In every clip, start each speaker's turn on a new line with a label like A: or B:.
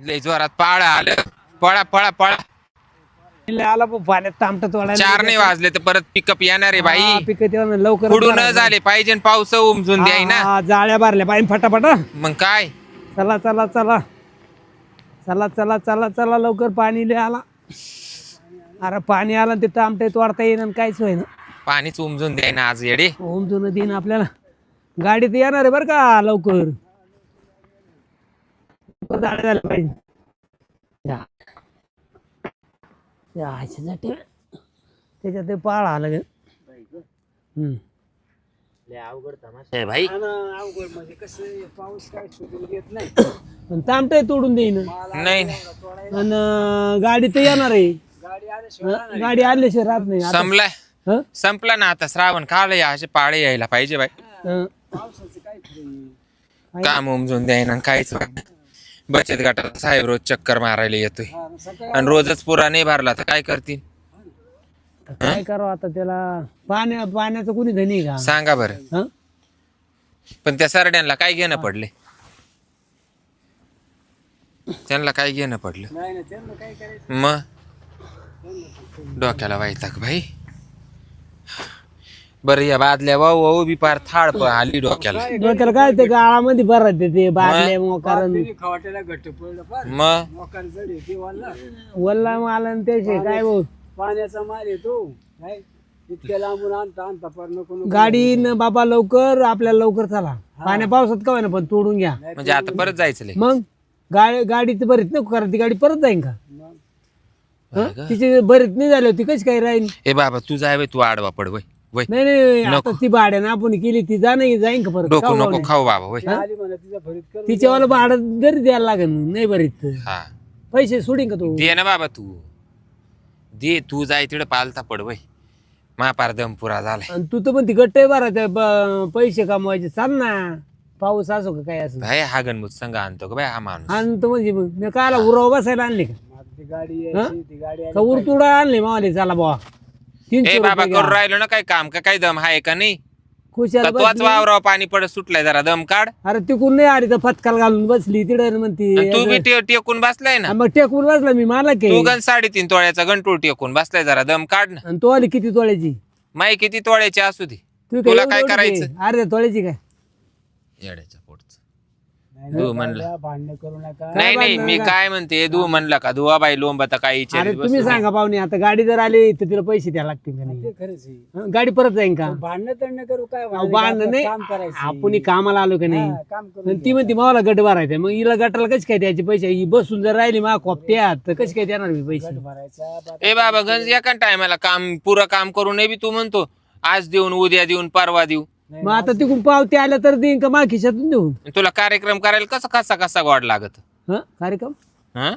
A: लय जोरात पाळा आलं. पळा पळा पळा.
B: आला पाण्यात वाढायला
A: चार नाही वाजले तर परत पिकअप येणार आहे बाई.
B: लवकर
A: पुढून झाले पाहिजे आणि पाऊस उमजून द्याय ना.
B: हा, जाळ्या भरल्या पाहिजे फटाफट हं.
A: मग काय?
B: चला चला चला. चला चला चला चला लवकर पाणी लय आला. अरे पाणी आलं आणि ते तामटेत वाढता येईन आणि काहीच होईना.
A: पाणीच उमजून द्याय ना आज येडे.
B: ओम जुनं दिन आपल्याला. गाडीत येणार आहे बरं का लवकर. पाहिजे या. या, त्याच्यात ते पाळ आलं ग हम्म.
A: भाई
B: पण तामटे तोडून देईन
A: नाही नाही.
B: आणि गाडी तर येणार आहे हं? गाडी आल्याशिवाय राहत नाही आता-
A: संपलाय
B: हं?
A: संपला ना आता श्रावण काळ आहे, असे पाळे यायला पाहिजे बाई. काम उमजून द्याय ना काहीच नाही. बचत गटात साहेब रोज चक्कर मारायला येतोय. आणि रोजच पुरा नाही भरला तर काय करतील?
B: काय करावं आता त्याला? पाण्या पाण्याचं कुणी धनी का?
A: सांगा बरं.
B: हं?
A: पण त्या सरड्यांना काय घेणं पडले? त्यांना काय घेणं पडलं? मग? डोक्याला वाईटाक भाई बरं या बादल्या वाहू वाहू बी पार थाळ प- आली डोक्याला.
B: डोक्याला काय ते गाळामध्ये भरत ते बादले कारण
A: मग?
B: वल्ला. माल आणि त्याचे काय भाऊ?
C: पाण्याचा माल येतो काय? इतक्या लांबून आणता आणता पर नको नको.
B: गाडी न बाबा लवकर आपल्याला लवकर चला. पाण्या पावसात का ना पण तोडून घ्या.
A: म्हणजे आता परत जायचं लय.
B: मग? गाडी गाडीच भरीत नको करा ती गाडी परत जाईन का? हं? तिची भरीत नाही झाली होती कशी काय राहील?
A: ए बाबा तू जाय बाई, तू आडवा पड वय. वय.
B: नाही नाही आता ती भाड्यानं आपण केली ती जा नाही जाईन का परत?
A: डोकं नको
B: नाही?
A: खाऊ बाबा वय.
C: आली म्हणा तिचा भरीत कर
B: तिच्यावाला भाडं घरी द्यायला लागेल मग, नाही भरीत. तर.
A: हा.
B: पैसे सोडीन का तू?
A: दे ना बाबा तू. दे तू जाय तिकडे पालता पड वय. महापार दमपुरा झालाय.
B: आणि तू तर म्हणते गट्टे भरायचे ब- पैसे कमवायचे चाल ना. पाऊस असो का काय असं.
A: भाई हा गणमुत संघ आणतो का बाय हा माणूस?
B: आणि तो म्हणजे मग. मी कायला उराव बसायला आणले का?
C: ती गाडी यायची ती गाडी आली
B: का उरतुडा आणले मावाले चला बुवा. तीनशे
A: ए बाबा
B: रुपये
A: करू
B: घ्या.
A: राहिलो ना काय काम का? काय दम आहे का नाही?
B: खुशाल
A: का
B: बसली.
A: वावराव पाणी पडत सुटलाय जरा? दम काढ.
B: अरे तिकून नाही आली तर फटकाल घालून बसली. तिकडे म्हणती
A: आणि तू बी टे- टेकून बसलाय ना?
B: मग टेकून बसला मी मला
A: तू
B: के
A: गण साडेतीन तोळ्याचा गंटूळ टेकून बसलाय जरा? दम काढ ना.
B: आणि तो आली किती तोळ्याची?
A: माई किती तोळ्याची असू दे.
B: तू
A: तुला काय करायचं?
B: अर्ध्या तोळ्याची काय?
A: येड्याच्या तू
C: नाही,
A: म्हणलं.
C: बाबा, भांडणं करू नका.
A: नाही नाही मी काय म्हणते तू म्हणलं का? दुवा बाई लोंब आता काय
B: अरे तुम्ही सांगा पाहुणे आता गाडी जर आली तर तिला पैसे द्यायला लागतील का नाही?
C: ते खरंच आहे.
B: हं? गाडी परत जाईन का?
C: भांडणं तंडणं करू काय
B: अहो,
C: भांडणं
B: नाही.
C: काम करायचं.
B: आपण कामाला आलो का नाही?
C: हा, काम करून
B: आणि ती म्हणते मला गट भरायचा मग हिला गटाला कशी काय द्यायचे पैसे? ही बसून जर राहिली मा खोपट्यात तर कशी काय देणार मी पैसे?
C: भरायचा
A: ए बाबा गंज एका टायमाला काम पुरं काम करून बी तू म्हणतो. आज देऊन उद्या देऊन परवा देऊ.
B: मग आता तिकडून पावते आल्या तर देईन का? मा खिशातून देऊ
A: आणि तुला कार्यक्रम करायला कसा कसा कसा गोड लागत?
B: हं? कार्यक्रम?
A: हं?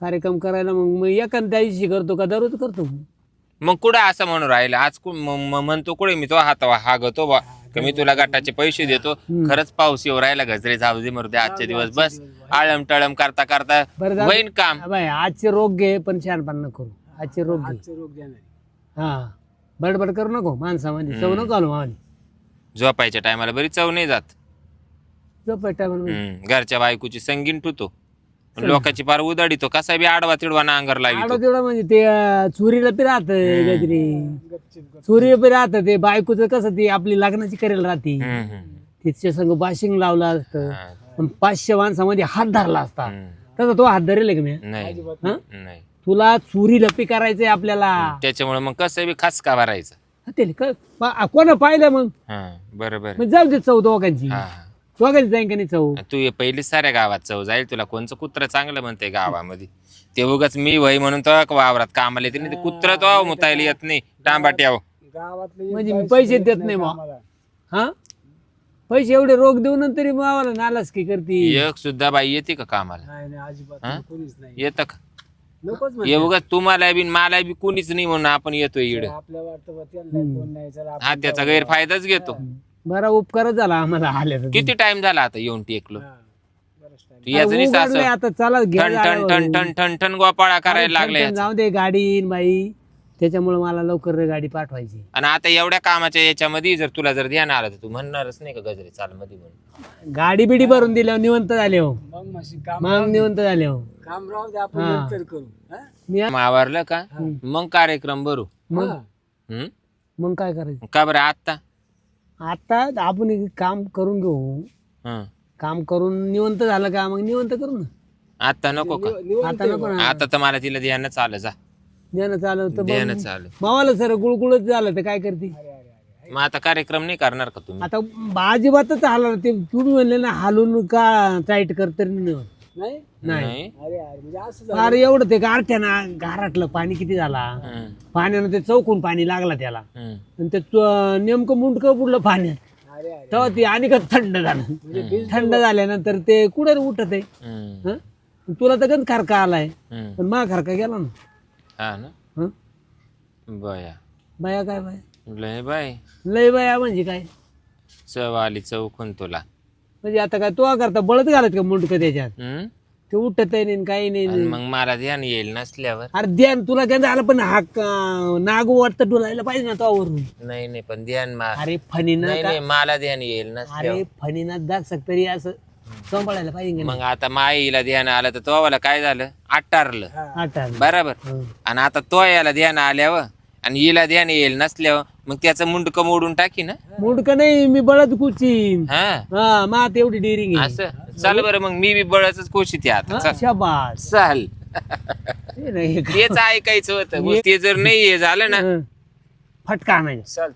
B: कार्यक्रम करायला मग मग एखाद्या दिवशी करतो का? दररोज करतो
A: मग. कुठं असं म्हणून राहिलं? आज कु- म- म- म्हणतो कुठे? मी तो हात हागतो बा. का मी तुला गटाचे पैसे देतो. खरंच पाऊस येऊ राहिला गजरे जाऊ दे मरू दे आजचे दिवस. बस. आळम टळम करता करता
B: बरं
A: होईन काम.
B: हा आजचे रोग घे पण शहाणपण नको करू. आजचे रोग घे.
C: आजचे रोग देणार.
B: हा. बडबड करू नको माणसामध्ये चव नको आलो मावाली
A: झोपायच्या टायमाला बरी चव नाही जात.
B: झोपाय टायमाला
A: हम्म. घरच्या बायकोची संगीन ठुतो. लोकांची पार उदाडीतो. कसा बी आडवा तिडवा नांगर लावितो
B: आडो तेवढा म्हणजे ते अं, चोरीला बी राहत गजरी चोरीला बी राहत ते. बायकोचं कसं ते आपली लग्नाची करेल राहते. तिच्या संग बाशिंग लावलं असतं. पण पाचशे माणसामध्ये हात धरला असता. तसा तो हात धरेल का मी?
A: नाही.
B: हं?
A: नाही.
B: तुला चोरी लपी करायचंय आपल्याला.
A: त्याच्यामुळे मग कसं बी खसका भरायचा?
B: हा, ते क- पा- कोणा पाहिलं मग?
A: हा बरोबर.
B: मग जाऊ दे चौ दोघांची.
A: हा.
B: दोघांची जाईन का नाही चौ
A: तू ये पहिली साऱ्या गावात चव जाईल तुला कोणचं कुत्र चांगलं म्हणते गावामध्ये? ते उगाच मी वय म्हणून तो वावरात कामाला येते नाही ते कुत्र तो मुतायला येत नाही. टांबाट्याव
C: गावातले
B: म्हणजे मी पैसे देत नाही बा.
C: कामाला.
B: हा? पैसे एवढे रोग देऊन तरी मावाला नालाच की करती.
A: एक सुद्धा बाई येते का कामाला?
C: नाही नाही अजिबात
A: हा?
C: नाही, कोणीच नाही.
A: येतं का?
C: नकोच
A: हे उगाच तुम्हाला बी मला बी कुणीच नाही म्हणून आपण येतोय इड
C: आपल्या आपण
A: हा त्याचा गैरफायदाच घेतो.
B: बरा उपकारच झाला आम्हाला आले
A: किती टाइम झाला आता येऊन टेकलो? याचं नाही
B: आता चला घ्या
A: ठण ठण ठण ठण ठण ठण गोपाळा करायला लागलाय
B: जाऊ दे गाडी बाई. त्याच्यामुळे मला लवकर गाडी पाठवायची.
A: आणि आता एवढ्या कामाच्या याच्यामध्ये जर तुला जर ध्यान आलं तर तू म्हणणारच नाही का गजरे चाल मध्ये म्हणून.
B: गाडी बिडी भरून दिल्यावर निवंत झाले हो.
C: मग मशी काम
B: मग निवंत झाले हो.
C: काम राहू दे आपण
B: हा.
C: नंतर करू. हा?
B: मी आ-
A: आवरलं का? मग कार्यक्रम भरू.
B: मग?
C: हा.
A: हम्म?
B: मग काय करायचं?
A: का बरं आता
B: आता आपण एक काम करून घेऊ.
A: हं.
B: काम करून निवंत झालं का? मग निवंत करू ना.
A: आता नको का?
C: निवांत
B: आता नको ना.
A: आता तर मला तिला ध्यानच आलं जा.
B: द्यानं चालू तर
A: आलं
B: मावाला सर गुळगुळच झालं तर काय करते?
A: मग आता कार्यक्रम नाही करणार का तुम्ही?
B: आता अजिबातच हलणार ते तुम्ही म्हणले ना हालून का टाईट कर तरी नाही.
C: नाही? अरे अरे म्हणजे असं झालं.
B: अरे एवढं ते गारठ्या ना गारटलं पाणी किती झाला. पाण्यानं ते चौकून पाणी लागला त्याला.
A: हं.
B: आणि ते च- नेमकं मुंडकं बुडलं पाण्यात
C: अरे अरे.
B: तेव्हा ती आणि का थंड झालं. थंड झाल्यानंतर ते कुठं उठत आहे.
A: हं?
B: तुला तर गंज खारका आलाय.
A: हं.
B: पण मा खारका गेला ना.
A: हा ना?
B: हं?
A: बया.
B: बाया काय बाया?
A: लय बाय
B: लय बाया म्हणजे काय?
A: चव आली चौकून तुला.
B: म्हणजे आता काय तो करता बळत घालत का मुंडकं त्याच्यात?
A: हं?
B: ते उठत नाही काही नाही.
A: आणि मग मला ध्यान येईल नसल्यावर.
B: अरे ध्यान तुला काय झालं पण हा क- नागू वाटतं तुला यायला पाहिजे ना तो
A: नाही नाही पण ध्यान मा
B: अरे फणीनं
A: नाही
B: का-
A: नाही मला ध्यान येईल नसल्यावर.
B: अरे फणीनं दाग तरी असं सांभाळायला पाहिजे का
A: मग आता माईला ध्यान आलं तर तो काय झालं? आटारलं. बरोबर?
B: हं.
A: आणि आता तो याला ध्यान आल्यावर आणि हिला ध्यान येईल नसल्यावर मग त्याचं मुंडकं मोडून टाकी ना.
B: मुंडकं नाही मी बळत कुचीन
A: हा.
B: हा मा तेवढी डेअरिंग आहे.
A: असं? चाल बरं मग मी बी बळच कोशित आता. चल.
B: शाबास.
A: चाल.
B: हे नाही?
A: तेच ऐकायचं होतं. मग ते जर नाही हे झालं ना.
B: हं. फटका नाही
A: चल.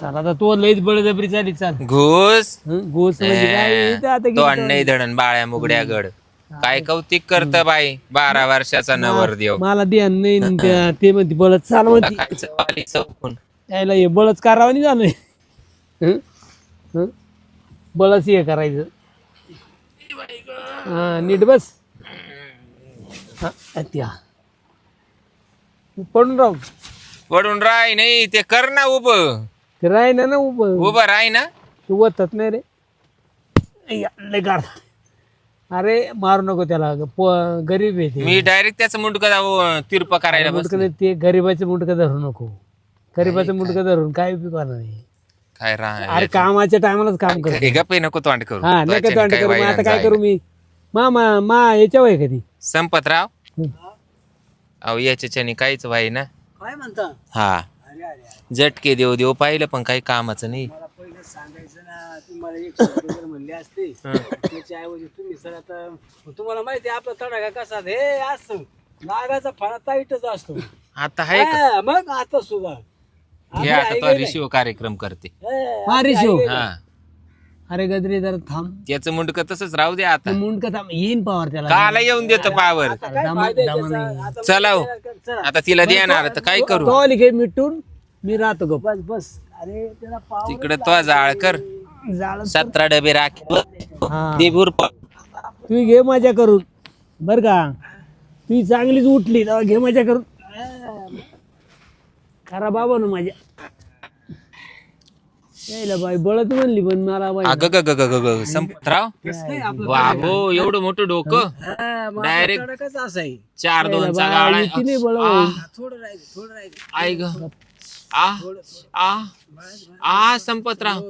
B: चल आता तो लईच बळजबरी चाली चाल.
A: घोस.
B: हं, घोस म्हणजे काय इथं आता
A: तो धडण बाळ्या मुगड्या गड काय कौतिक करत बाई बारा वर्षाचा नवर देव.
B: मला ध्यान नाही न त्या- ते म्हणते बळच चाल म्हणते.
A: खायचं वाली चौकून
B: यायला हे बळच करावं नाही झालंय. हं? हं? बळच हे करायचं. हा नीट बस. हा, त्या पडून राहू.
A: पडून राय नाही ते कर ना उभं.
B: ते राही ना ना उभं.
A: उभं राय ना.
B: तू वतत नाही रे. लय गाड अरे मारू नको त्याला प- गरीब आहे ते.
A: मी डायरेक्ट त्याचं मुंडकं तिरप करायला बस
B: मुंडकं ते गरीबाचं मुंडकं धरू नको. गरीबाचं मुंडकं धरून काय उपयोग होणार नाही
A: काय राह
B: अरे कामाच्या टायमालाच काम कर
A: गप्पे नको तोंड करू.
B: हा नाही तोंड
A: काय
B: करू. मग आता काय. करू मी? मा मा मा याच्या वय कधी?
A: संपतराव?
B: हं.
A: अहो याच्याच्याने काहीच व्हाय ना.
C: काय म्हणता?
A: हा. झटके देव देव पाहिलं पण काही कामाचं नाही.
C: मला पहिलं सांगायचं ना तुम्हाला एक शब्द जर म्हणले असते. त्याच्या ऐवजी तुम्ही सर आता तुम्हाला माहिती आहे आपला तडाखा कसा आहे? हे असं नागाचा फणा ताईटच असतो.
A: आता आहे का?
C: हा, मग आता सुद्धा.
A: हे आता तो रिशिव कार्यक्रम करते.
C: हे,
B: हा
A: हा.
B: अरे गजरे जरा थांब.
A: त्याचं मुंडकं तसंच राहू दे आता.
B: मुंडकं थांब येईन पावर त्याला.
A: काला येऊन देतो पावर
C: आता काय
B: दमा-
C: फायदा आहे?
B: दमा
C: त्याचा?
B: नाही.
C: आता
A: चला हो. आता तिला देणार तर काय करू?
B: तो लिखे मिटून मी राहतो गप.
C: बस बस. अरे त्याला पाव
A: तिकडे तो जाळ कर
B: जाळ
A: सतरा डबे राखी.
B: हा.
A: दे भुरप
B: तुम्ही घे मजा करून. बर का? तुम्ही चांगलीच उठली तेव्हा घे मजा करून. खरा बाबा ना माझ्या. यायला बाई बळत म्हणली पण मला बाई.
A: अग ग ग ग ग ग संपतराव बाबो एवढं मोठं डोकं. डायरेक्ट
C: असा आहे.
A: चार दोनचा गाळा. आहे.
B: किती बळ
C: थोडं
A: आ आ आ संपतराव.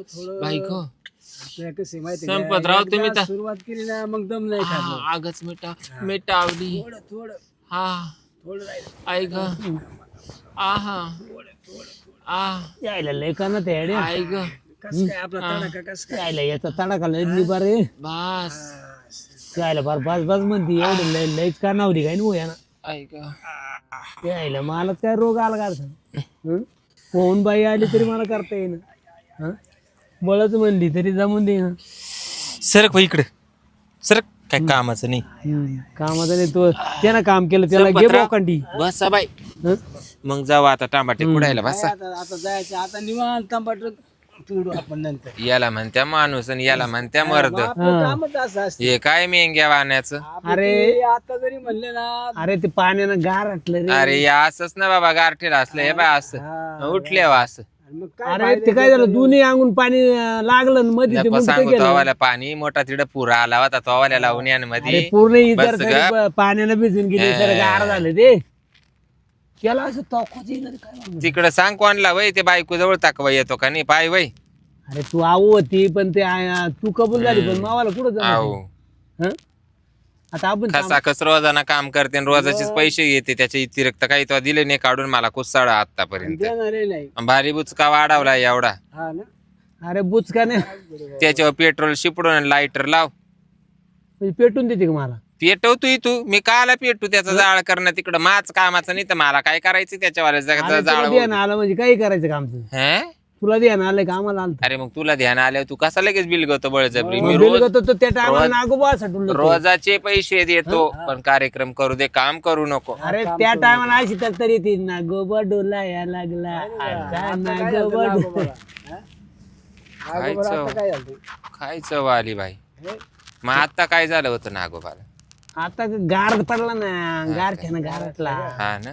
A: बाई ग
C: आपल्याला कसं आहे माहिती आहे का?
A: संपतराव तुम्ही तर
C: सुरुवात केली ना मग दम नाही
A: आ, आगच मिटा मिटावली.
C: थोडं थोडं.
A: हा.
C: थोडं राहील.
A: आई ग. आ. हा
B: यायला लय का ना ते.
A: आई ग.
C: कसं काय आपला तडाखा कसं
B: यायला याचा तडाखा लय निबार रे
A: बस.
B: यायला बस बस म्हणते एवढं लय लयच का नावली काय ना
A: ग.
B: यायला मलाच काय रोग आला का हं? होऊन बाई आली तरी मला करता येईना. हं? बळच म्हणली तरी जमून दे ना.
A: सरक भाई इकडे. सरक. काय कामाचं नाही.
B: हं. कामाचं नाही तो त्यानं काम केलं त्याला घे
A: संपतराव.
B: बोकांडी.
A: बसा बाई.
B: हं?
A: मग जाऊ आता टांबाटे कुडायला बसा.
C: आता आता जायचं आता निवांत तांबाट. आपण नंतर.
A: याला म्हणत्या माणूस आणि याला म्हणत्या मर्द.
C: आपलं कामच असं असतं.
A: हे काय मेंग्या वाण्याचं?
B: अरे
C: ते आता जरी म्हणले ना.
B: अरे ते पाण्यानं गार रे.
A: अरे या असंच ना बाबा गारठेला असलं. हे बाय असं. उठले वा असं.
C: आणि मग काय
B: अरे ते काय झालं? दोन्ही अंगून पाणी अं, लागलं आणि मध्ये ते
A: नको
B: मुंडकं
A: सांगू
B: गेलं?
A: तवाला पाणी मोठा तिकडे पुरा आला होता तवाल्या लावून
B: अरे
A: मध्ये
B: पूर्ण इतर
A: ग.
B: पाण्यानं भिजून गेली सर गार झालं ते त्याला असं तोखच येणार काय म्हणू?
A: तिकडं सांग कोणला वय ते बायको जवळ ताकवा येतो का नाही? पाय वय.
B: अरे तू आऊ होती पण ते आ- तू कबूल झाली पण मावाला कुठं
A: आहो
B: हं? आता आपण
A: कसा कस रोजाना काम करते आणि रोजाचेच पैसे येते त्याच्या व्यतिरिक्त काही तो दिले नाही काढून मला कुसाळा आतापर्यंत
C: देणारे नाही
A: भारी बुचका वाढवला एवढा.
C: हा ना?
B: अरे बुचका नाही.
A: त्याच्यावर पेट्रोल शिपडून लाईटर लाव.
B: म्हणजे पेटून देते का मला?
A: पेटवतोय तू. मी काला पेटू त्याचा जाळ करणं तिकडं? माच कामाचं नाही तर मला काय करायचं त्याच्यावाल्या? जाळ
B: ध्यान आलं म्हणजे काही करायचं का आमचं
A: हं?
B: तुला ध्यान आलंय का? आम्हाला आलं
A: अरे मग तुला ध्यान आल्यावर तू कसा लगेच बिल गतो बळजबरी? मी रोज
B: बिल तो त्या टायमाला नागोबा होतं.
A: रोजाचे पैसे देतो पण कार्यक्रम करू दे काम करू नको.
B: अरे त्या टायमाला अशी तर तरी ती नागोबा डोला या लागला आता नागोबा डोला
A: खायचं
C: काय
A: खायचं बाई? मग आता काय झालं होतं नागोबाला?
B: आता गार पडला ना गार ना गारातला
A: हा ना.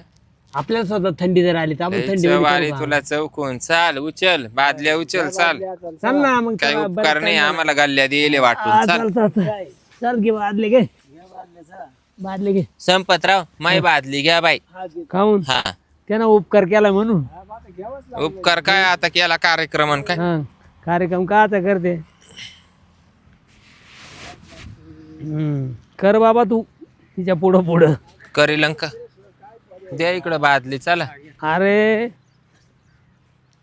B: आपल्याला स्वतः थंडी जर आली तर आपण थंडी
A: वाली तुला चौकून. चाल उचल. बादल्या उचल चाल.
B: चाल. ना मग
A: काही
B: चला,
A: उपकार नाही आम्हाला गल्ल्या दिले वाटून.
B: हा,
A: चाल.
B: चाल चाल चाल. चल घे बादले घे. बादले घे.
A: संपतराव माय बादली घ्या बाई.
B: खाऊन.
A: हा.
B: त्यानं उपकार केला म्हणून.
A: उपकार काय आता केला कार्यक्रम अन काय?
B: हा कार्यक्रम का आता करते? हम्म. कर बाबा तू. तिच्या पुढं पुढं.
A: करेल अंका द्या इकडं बादली चला.
B: अरे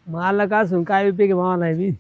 B: मला का असून काय उपयोग आहे मला बी